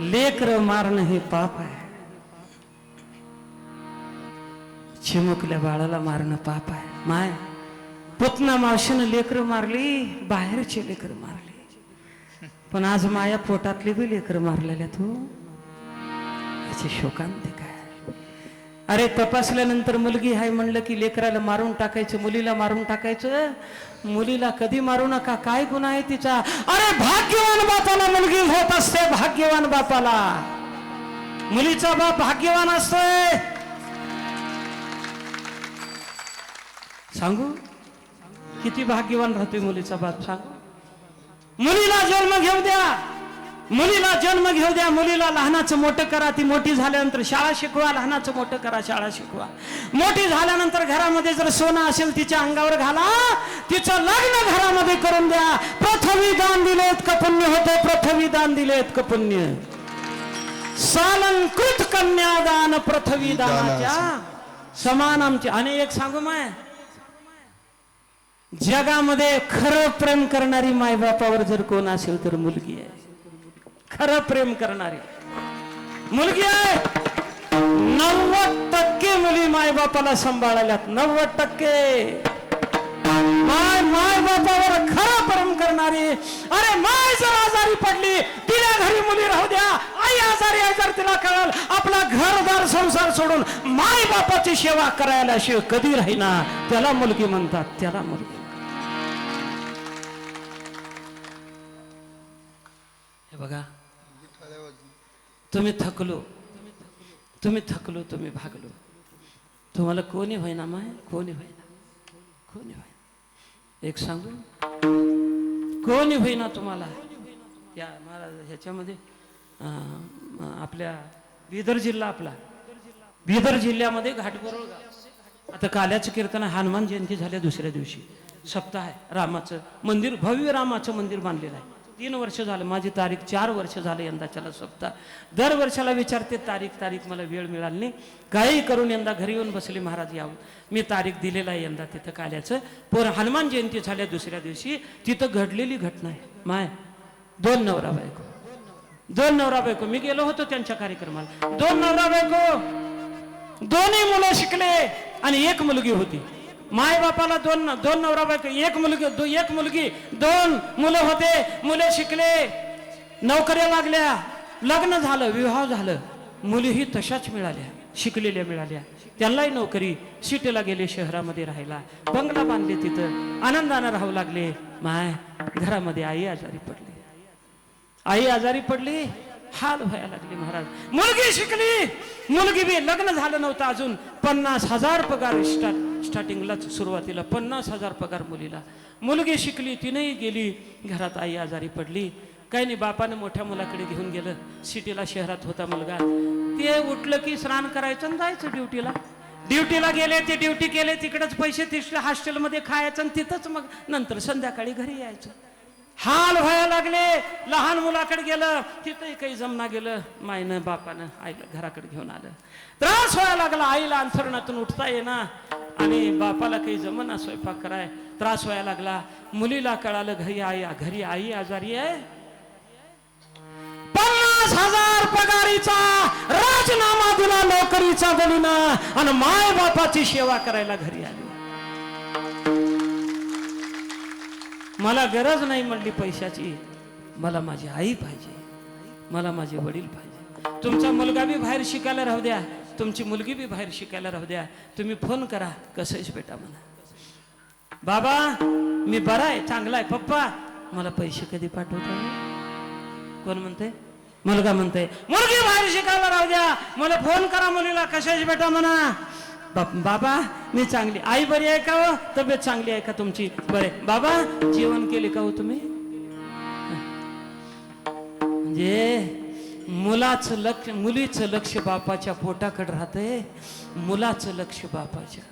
लेकर मारणं हे पाप आहे. चिमुकल्या बाळाला मारणं पाप आहे. माय पुतना मावशीनं लेकर मारली बाहेरची लेकर मारली. पण आज माया पोटातली बी लेकर मारलेल्या तू हो. याची शोकांत अरे तपासल्यानंतर मुलगी आहे म्हणलं की लेकराला मारून टाकायचं मुलीला मारून टाकायचं? मुलीला कधी मारू नका? काय गुन्हा आहे तिचा? अरे भाग्यवान बापाला मुलगी होत असते भाग्यवान बापाला. मुलीचा बाप भाग्यवान असतोय. सांगू? किती भाग्यवान राहतोय मुलीचा बाप सांगू? मुलीला जन्म घेऊ द्या. मुलीला जन्म घेऊ द्या मुलीला लहानाचं मोठं करा. ती मोठी झाल्यानंतर शाळा शिकवा लहानाचं मोठं करा शाळा शिकवा. मोठी झाल्यानंतर घरामध्ये जर सोनं असेल तिच्या अंगावर घाला. तिचं लग्न घरामध्ये करून द्या. पृथ्वी दान दिले इतकं पुण्य होते? पृथ्वी दान दिले इतकं पुण्य? सालंकृत कन्यादान पृथ्वी दानाच्या. समान आमचे. आणि एक सांगू माय. जगामध्ये खरं प्रेम करणारी मायबापावर जर कोण असेल तर मुलगी आहे. खरं प्रेम करणारी. मुलगी आहे. नव्वद टक्के मुली मायबापाला सांभाळल्यात. नव्वद टक्के. माय माय बापावर खरं प्रेम करणारी. अरे माय जर आजारी पडली तिला घरी मुली राहू द्या. आई आजारी आहे जर तिला कळल आपला घरदार संसार सोडून माय बापाची सेवा करायला शिव कधी राहीना त्याला मुलगी म्हणतात त्याला मुलगी. हे बघा तुम्ही थकलो तुम्ही थकलो तुम्ही भागलो. तुम्हाला कोणी होईना माय? कोणी होईना कोणी होईना एक सांगू? कोणी होईना तुम्हाला? या महाराज ह्याच्यामध्ये आपल्या बिदर जिल्हा आपला. बिदर जिल्ह्यामध्ये घाटबरोळ गाव. आता काल्याचं कीर्तन हनुमान जयंती झाल्या दुसऱ्या दिवशी. सप्ताह आहे. रामाचं मंदिर भव्य रामाचं मंदिर बांधलेलं आहे. तीन वर्ष झालं माझी तारीख चार वर्ष झालं यंदाच्याला सप्ताह दर वर्षाला विचारते तारीख तारीख मला वेळ मिळाली नाही. काही करून यंदा घरी येऊन बसले महाराज यावं मी तारीख दिलेला आहे यंदा तिथं काल्याचं. पोर हनुमान जयंती झाल्या दुसऱ्या दिवशी तिथं घडलेली घटना आहे. माय दोन नवरा बायको. दोन नवरा बायको. मी गेलो होतो त्यांच्या कार्यक्रमाला. दोन नवरा बायको. दोन्ही मुलं शिकले आणि एक मुलगी होती. माय बापाला दोन दोन नवरा बायको एक मुलगी दो, एक मुलगी दोन मुलं होते मुले शिकले नोकऱ्या लागल्या लग्न झालं विवाह झालं मुलीही तशाच मिळाल्या शिकलेल्या मिळाल्या. त्यांनाही नोकरी सिटीला गेले शहरामध्ये राहायला बंगला बांधले तिथं आनंदानं राहू लागले. माय घरामध्ये आई आजारी पडली. आई आजारी पडली? हाल व्हायला लागले महाराज. मुलगी शिकली. मुलगी बी लग्न झालं नव्हतं अजून. पन्नास हजार पगार स्टार्ट स्टार्टिंगलाच सुरुवातीला पन्नास हजार पगार मुलीला. मुलगी शिकली तिनेही गेली. घरात आई आजारी पडली. काही नाही बापानं मोठ्या मुलाकडे घेऊन गेलं. सिटीला शहरात होता मुलगा. ते उठलं की स्नान करायचं आणि जायचं ड्युटीला. ड्युटीला गेले ते ड्युटी केले तिकडेच पैसे तिथल्या हॉस्टेलमध्ये खायचं आणि तिथंच मग नंतर संध्याकाळी घरी यायचं. हाल व्हायला लागले. लहान मुलाकडे गेलं. तिथंही काही जमना गेलं. मायनं बापानं आईला घराकडे घेऊन आलं. त्रास व्हायला लागला. आईला अंथरणातून उठता येईना. आणि बापाला काही जमना स्वयंपाक कराय. त्रास व्हायला लागला. मुलीला कळालं घरी आई घरी आई आजारी आहे. पन्नास हजार पगारीचा राजनामा दिला नोकरीचा दिलीना आणि माय बापाची सेवा करायला घरी आली. मला गरज नाही म्हणली पैशाची. मला माझी आई पाहिजे. मला माझे वडील पाहिजे. तुमचा मुलगा बी बाहेर शिकायला राहू द्या. तुमची मुलगी बी बाहेर शिकायला राहू द्या. तुम्ही फोन करा. कसंच बेटा म्हणा. बाबा मी बरा आहे चांगला आहे. पप्पा मला पैसे कधी पाठवता कोण म्हणते मुलगा म्हणते मुलगी बाहेर शिकायला राहू द्या. मला फोन करा मुलीला. कशाच बेटा म्हणा. बाबा मी चांगली आई बरी आहे का हो? तब्येत चांगली आहे का तुमची? बरे. बाबा जेवण केले का हो तुम्ही? म्हणजे मुलाचं लक्ष मुलीचं लक्ष बापाच्या पोटाकडे राहतंय. मुलाचं लक्ष बापाच्या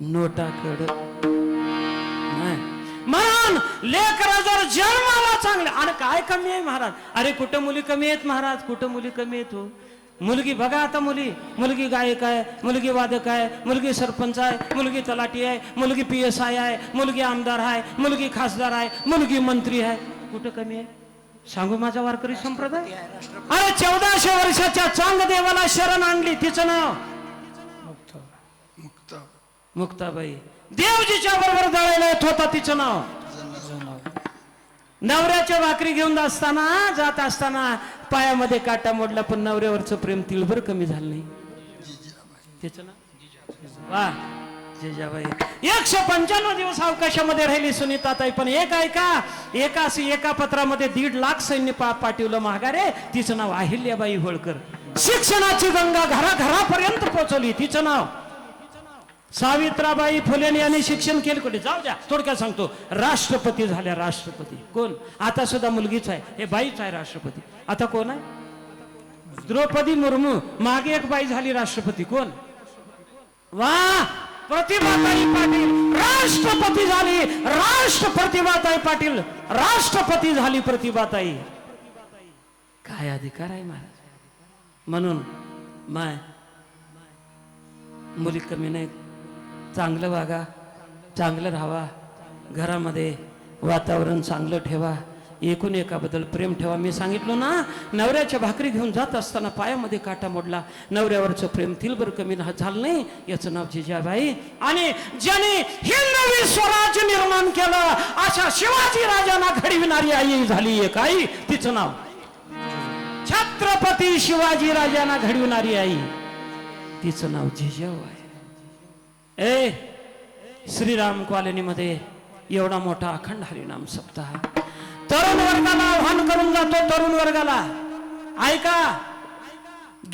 नोटाकडं. म्हणून लेकरा जर जन्माला चांगलं आणि काय कमी आहे महाराज? अरे कुठं मुली कमी आहेत महाराज? कुठं मुली कमी आहेत हो? मुलगी बघा आता मुली. मुलगी गायक आहे मुलगी वादक आहे मुलगी सरपंच आहे मुलगी तलाठी आहे मुलगी पी एस आय आहे मुलगी आमदार आहे मुलगी खासदार आहे मुलगी मंत्री आहे. कुठं कमी आहे? सांगू माझा वारकरी संप्रदाय? अरे चौदाशे वर्षाच्या चांग देवाला शरण आणली. तिचं नाव? मुक्ताबाई. देवजीच्या बरोबर दळायला येत होता तिचं नाव? नवऱ्याच्या भाकरी घेऊन असताना जात असताना पायामध्ये काटा मोडला पण नवऱ्यावरचं प्रेम तिळभर कमी झालं नाही. वा. जिजाबाई. एकशे पंच्याण्णव दिवस अवकाशामध्ये राहिली सुनीताताई पण एक ऐका एका एका पत्रामध्ये दीड लाख सैन्य पाठवलं माघारे तिचं नाव अहिल्याबाई होळकर. शिक्षणाची गंगा घराघरापर्यंत पोहोचवली तिचं नाव. सावित्राबाई फुलेन यांनी शिक्षण केलं कुठे? जाऊ द्या थोडक्यात सांगतो. राष्ट्रपती झाल्या राष्ट्रपती. कोण? आता सुद्धा मुलगीच आहे. हे बाईच आहे राष्ट्रपती. आता कोण आहे? द्रौपदी मुर्मू. मागे एक बाई झाली राष्ट्रपती. कोण? वा! प्रतिभाताई पाटील. राष्ट्रपती झाली. राष्ट्र प्रतिभाताई पाटील. राष्ट्रपती झाली प्रतिभाताई. काय अधिकार आहे महाराज? म्हणून माय मुली कमी नाही चांगलं वागा चांगलं राहावा. घरामध्ये वातावरण चांगलं ठेवा. एकूण एकाबद्दल प्रेम ठेवा. मी सांगितलं ना नवऱ्याच्या भाकरी घेऊन जात असताना पायामध्ये काटा मोडला. नवऱ्यावरचं प्रेम तिलभर कमी झालं नाही. याचं नाव जिजाबाई. आणि ज्याने हिंदवी स्वराज्य निर्माण केलं अशा शिवाजी राजांना घडविणारी आई झाली एक आई. तिचं नाव. छत्रपती शिवाजी राजांना घडविणारी आई. तिचं नाव जिजाऊ आहे ए श्रीराम कॉलनीमध्ये एवढा मोठा अखंड हरिनाम सप्ताह तरुण वर्गाला आव्हान करून जातो तरुण वर्गाला. ऐका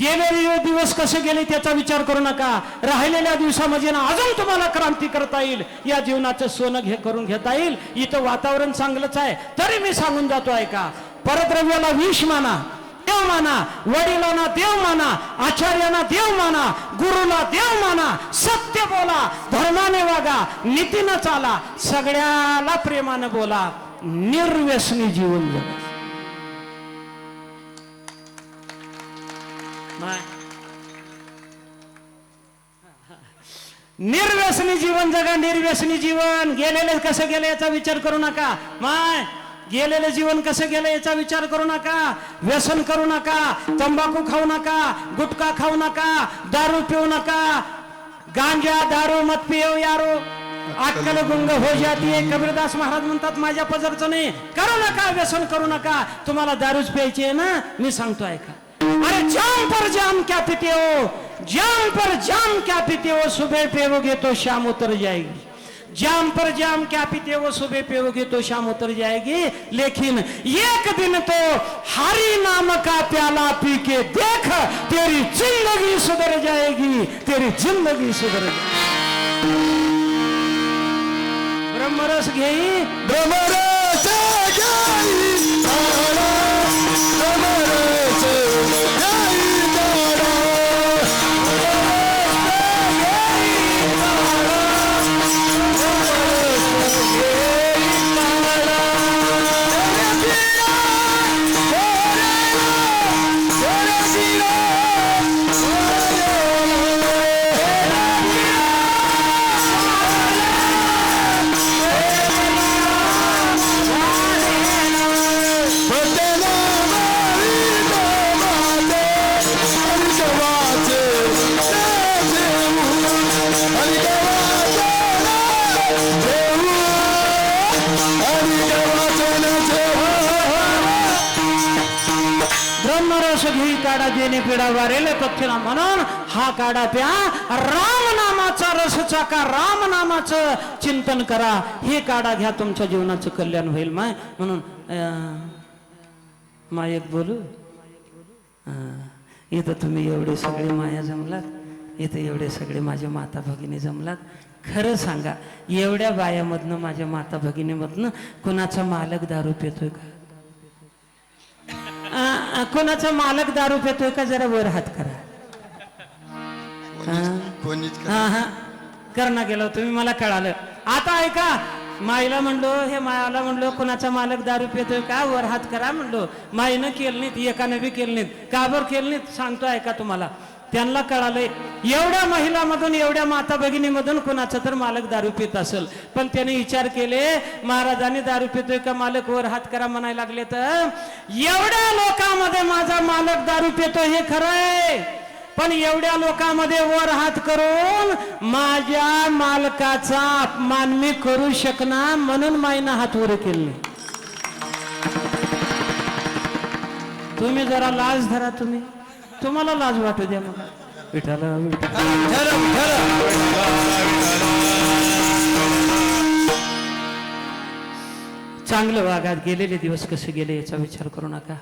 गेलेले दिवस कसे गेले त्याचा विचार करू नका. राहिलेल्या दिवसामध्ये ना अजून तुम्हाला क्रांती करता येईल. या जीवनाचं सोनं घे करून घेता येईल. इथं वातावरण चांगलंच आहे. तरी मी सांगून जातो ऐका. परद्रव्याला विष माना देव माना वडिलांना देव माना आचार्यांना देव माना गुरुला देव माना सत्य बोला धर्माने वागा नीतीनं चाला सगळ्याला प्रेमानं बोला. निर्व्यसनी जीवन जगा माय. निर्व्यसनी जीवन जगा निर्व्यसनी जीवन. गेलेले कसं गेले याचा विचार करू नका. माय गेलेलं जीवन कसं गेलं याचा विचार करू नका. व्यसन करू नका. तंबाखू खाऊ नका. गुटखा खाऊ नका. दारू पिऊ नका. गांजा दारू मत पियो यारो. अक्कल गुंग हो जाती आहे कबीरदास महाराज म्हणतात माझ्या पदरचं नाही. करू नका व्यसन करू नका. तुम्हाला दारूच प्यायची आहे ना? मी सांगतो ऐका. अरे जाम पर जाम क्या पिते हो. जाम पर जाम क्या पिते हो. सुबह पियोगे तो शाम उतर जाएगी. जाम पर जाम क्या पीते हो. सुबह पियोगे तो शाम उतर जाएगी. लेकिन एक दिन तो हरी नाम का प्याला पी के देख तेरी जिंदगी सुधर जाएगी तेरी जिंदगी सुधर जाएगी। ब्रह्मरस घेई भ्रमरच गाई हरिगवाचे ब्रह्मरस घेई काढा देणे पिढा वारेल पक्षीला म्हणून हा काढा प्या रामनामाचा रस चाका रामनामाचं चिंतन करा हे काढा घ्या तुमच्या जीवनाचं कल्याण होईल माय म्हणून मायक माय एक बोलू इथं तुम्ही एवढे सगळे माया जमलात इथं एवढे सगळे माझ्या माता भगिनी जमलात. खरं सांगा एवढ्या बायामधनं माझ्या माता भगिनीमधनं कुणाचा मालक दारू पितोय का? कोणाचा मालक दारू पितोय का? जरा वर हात करा. हा हा. करणा गेलो तुम्ही मला कळालं. आता ऐका माईला म्हणलो हे मायाला म्हणलो कोणाचा मालक दारू पितोय का? वर हात करा म्हणलो. माईनं केलं नाहीत एकानं बी केलं नाहीत. का बरं केलं नाहीत? सांगतो ऐका तुम्हाला. त्यांना कळालंय एवढ्या महिलामधून एवढ्या माता भगिनीमधून कुणाचा तर मालक दारू पित असेल. पण त्याने विचार केले महाराजांनी दारू पितोय का मालक? वर हात करा म्हणायला लागले तर एवढ्या लोकांमध्ये माझा मालक दारू पितोय हे खरं आहे पण एवढ्या लोकांमध्ये वर हात करून माझ्या मालकाचा अपमान मी करू शकणार म्हणून माईनं हात वर केले. तुम्ही जरा लाज धरा तुम्ही. तुम्हाला लाज वाटू द्या मग. विठाला. चांगलं वागात गेलेले दिवस कसे गेले याचा विचार करू नका.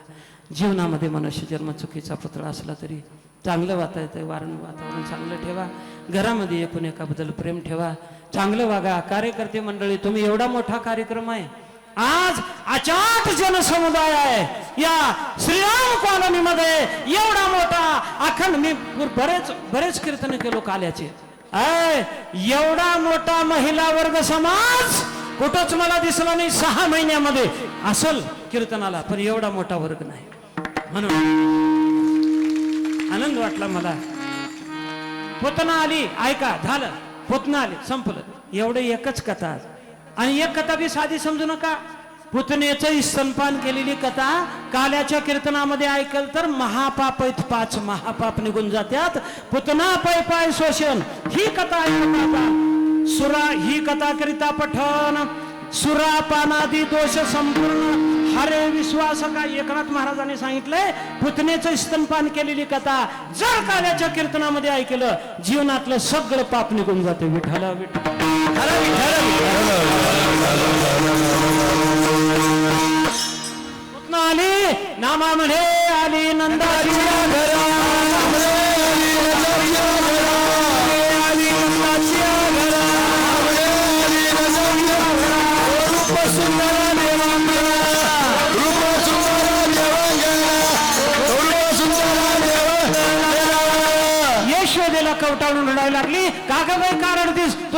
जीवनामध्ये मनुष्य जन्म चुकीचा पुतळा असला तरी चांगलं वाता येतं वारण वातावरण चांगलं ठेवा. घरामध्ये एकूण एकाबद्दल प्रेम ठेवा. चांगलं वागा. कार्यकर्ते मंडळी तुम्ही एवढा मोठा कार्यक्रम आहे. आज अचाट जनसमुदाय आहे. या श्रीराम कॉलनीमध्ये एवढा मोठा अखंड मी बरेच बरेच कीर्तन केलो काल्याचे एवढा मोठा महिला वर्ग समाज कुठंच मला दिसला नाही सहा महिन्यामध्ये. असल कीर्तनाला पण एवढा मोठा वर्ग नाही. म्हणून आनंद वाटला मला. पुतना आली ऐका झालं. पुतना आली संपलं. एवढं एकच कथा आज. आणि एक कथा बी साधी समजू नका. पुतनेचं स्तनपान केलेली कथा काल्याच्या कीर्तनामध्ये ऐकल तर महापाप आहेत पाच महापाप निघून जात्यात. पुतना पाय पाय शोषण ही कथा ऐकू सुरा ही कथा करिता पठन सुरा पानादी दोष संपूर्ण. हरे विश्वास का एकनाथ महाराजांनी सांगितलंय पुतनेचं स्तनपान केलेली कथा जर काल्याच्या कीर्तनामध्ये ऐकलं जीवनातलं सगळं पाप निघून जाते. विठाला विठ्ठल. आली नामा म्हणे आली नंदा घरा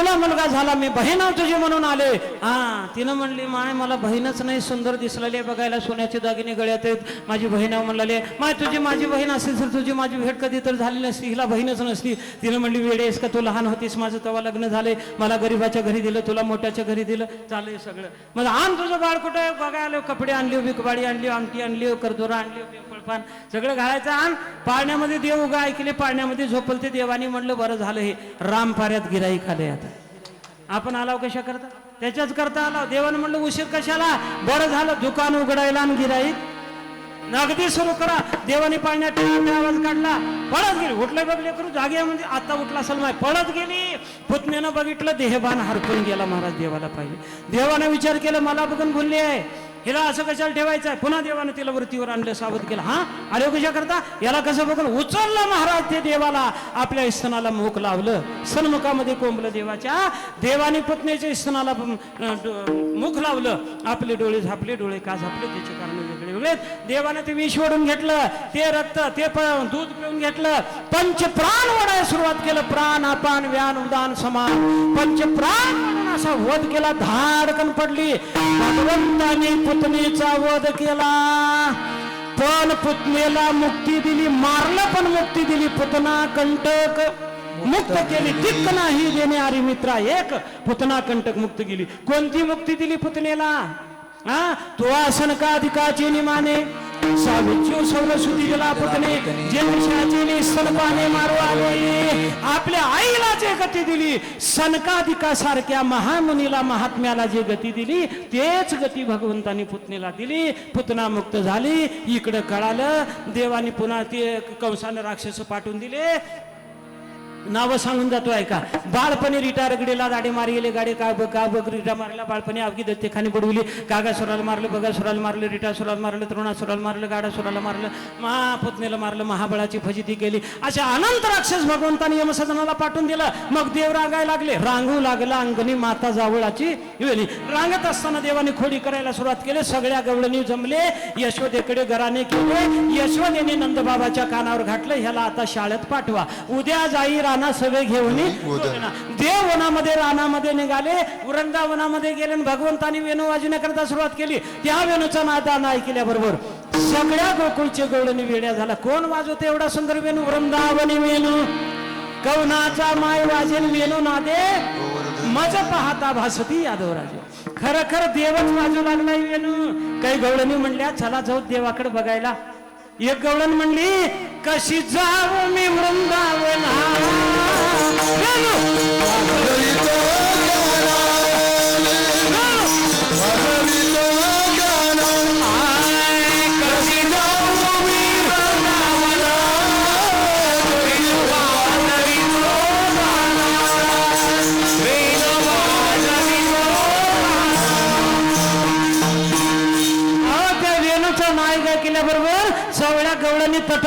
रडतीस तुला मुलगा झाला मी बहीण आहो तुझी म्हणून आले. हा तिनं म्हणली माय मला बहीणच नाही सुंदर दिसलेली बघायला सोन्याचे दागिने गळ्यात आहेत. माझी बहीण आहे माय तुझी माझी बहीण असेल तर तुझी माझी भेट कधी तर झाली नसती हिला बहीणच नसती. तिनं म्हणली वेळेस का तू लहान होतीस माझं तेव्हा लग्न झाले मला गरीबाच्या घरी दिलं तुला मोठ्याच्या घरी दिलं. चालू सगळं. मग आण तुझं बाळ कुठं बघायला कपडे आणले बिकबाडी आणली आमटी आणली करदोरा आणली. पिंपळपान सगळं घालायचं आण. पाळण्यामध्ये देव उगा ऐकले पाळण्यामध्ये झोपल ते देवानी म्हणलं बरं झालं हे. राम गिराई गिराईक आता. आपण आलाव कशा करता? त्याच्याच करता आलाव. देवाने म्हणलं उशीर कशाला? बरं झालं दुकान उघडायला आणि गिराईक. अगदी सुरू करा. देवाने पाळण्यात आवाज काढला. पळत गेली. उठलं बघले करू जाग्यामध्ये म्हणजे आता उठला असेल माय. पळत गेली. पुतण्यानं बघितलं देहबान हरपून गेला महाराज देवाला पाहिजे देवाने विचार केला मला बघून बोलली आहे. हिला असं कशाला ठेवायचं आहे पुन्हा देवानं तिला वृत्तीवर आणलं सावध केलं. हा? अरे कशा करता याला कसं बघून उचललं महाराज ते देवाला? आपल्या इस्तनाला मुख लावलं. सन्मुखामध्ये कोंबलं देवाच्या. देवाने पत्नीच्या इस्तनाला मुख लावलं. आपले डोळे झापले डोळे का झापले? त्याचे कारण वेगळे वेगळे देवाने ते विष ओढून घेतलं. ते रक्त ते दूध पिऊन घेतलं. पंच प्राण ओढायला सुरुवात केलं. प्राण अपान व्यान उदान समान. पंच प्राण म्हणून असा वध केला धाडकन पडली. भगवंताने पुतणीचा वध केला. पण पुतणीला मुक्ती दिली मारलं पण मुक्ती दिली. पुतना कंटक मुक्त केली. तिक नाही देणारी मित्रा एक पुतना कंटक मुक्त केली. कोणती मुक्ती दिली पुतणेला? हा तो आसन का अधिकाची निमाने? साविच्यो सौरसुती गेला पत्नी जे विषयाचे मारू आले आपल्या आईला जे गती दिली सनकाधिका सारख्या महामुनीला महात्म्याला जे गती दिली तेच गती भगवंतानी पुतणीला दिली. पुतना मुक्त झाली इकडं कळालं देवानी पुन्हा ते कंसानं राक्षस पाठवून दिले. नावं सांगून जातो ऐका. बाळपणी रिटा रगडीला दाडे मारी गेले गाडी का बघ का बघ रिटा मारला? बाळपणी अवघी दत्ते खाली बुडवली. कागा सुराला मारलं बघा सुराला मारलं रिटा सुराला मारलं तरुणा सुराला मारलं गाडा सुराला मारलं महापत्नीला मारलं महाबळाची फजिती केली. अशा अनंत राक्षस भगवंताने यमसदनाला पाठवून दिलं. मग देव रागायला लागले. रांगू लागला अंगणी माता जावळाची वेली रांगत असताना देवाने खोडी करायला सुरुवात केली. सगळ्या गवळणी जमले. यशोदेकडे घराने केले यशोदेने नंदबाबाच्या कानावर घातलं. ह्याला आता शाळेत पाठवा. उद्या जाई राणा सगळे घेऊन. देव वनामध्ये रानामध्ये निघाले. वृंदावनामध्ये गेले आणि भगवंतानी वेणू वाजवण्याकरता सुरुवात केली. त्या वेणूचा नादान ऐकल्याबरोबर सगळ्या गोकुळचे गवळणी वेड्या झाला कोण वाजवते एवढा सुंदर वेणू? वृंदावनी वेणू. कवनाचा माय वाजेन वेणू नादे. मज पाहता भासती यादव राजे खरं खरं देवच वाजू लागलाय वेणू. काही गवळणी म्हणल्या चला जाऊ देवाकडे बघायला. एक गवळण म्हणली कशी जाऊ मी वृंदावना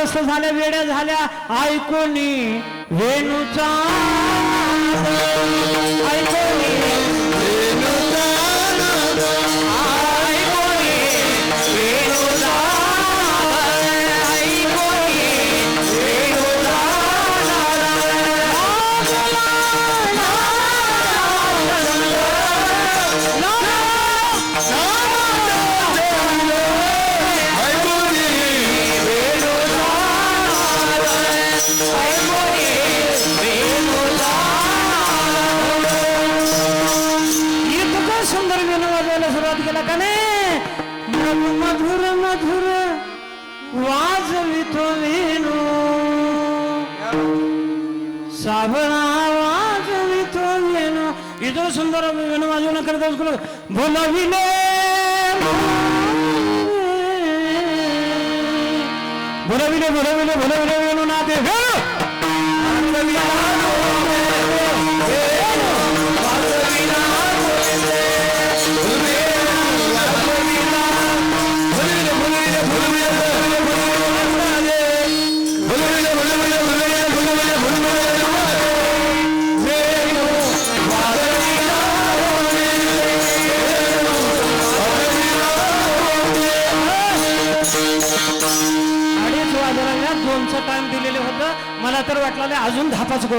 गवळणी झाल्या वेड्या झाल्या. ऐकून वेणूचा ऐकून মানুষগুলো ভুলবিলে ভুলবিলে ভুলবিলে ভুলবিলে না দেবে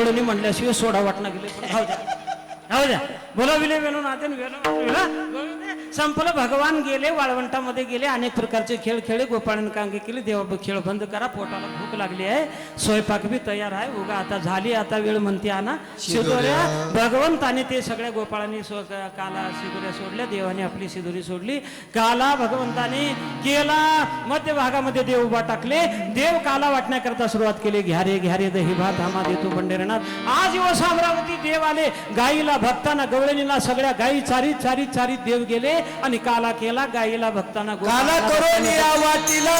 दहा पाच म्हणल्याशिवाय सोडा वाटणं गेले राहू द्या. राहू द्या. बोलाविले वेलो नाते वेलो संपलं भगवान गेले वाळवंटामध्ये गेले अनेक प्रकारचे खेळ खेळले गोपाळन कांगे केले देवा खेळ बंद करा पोटाला भूक लागली आहे स्वयंपाक बी तयार आहे उगा आता झाली आता वेळ म्हणते आणा. शिदोऱ्या भगवंताने ते सगळ्या गोपाळांनी सो- काला शिदोऱ्या सोडल्या देवाने आपली शिदोरी सोडली. काला भगवंताने केला मध्य भागामध्ये देव उभा टाकले देव काला वाटण्याकरता सुरुवात केली घ्या रे घ्या रे दही भात हामा देतो पंढरीनाथ आज दिवस अमरावती देव आले गाईला भक्ताना गवळणीला सगळ्या गाई चारी चारी चारी देव गेले आणि काला केला गाईला भक्ताना काला करून या वाटीला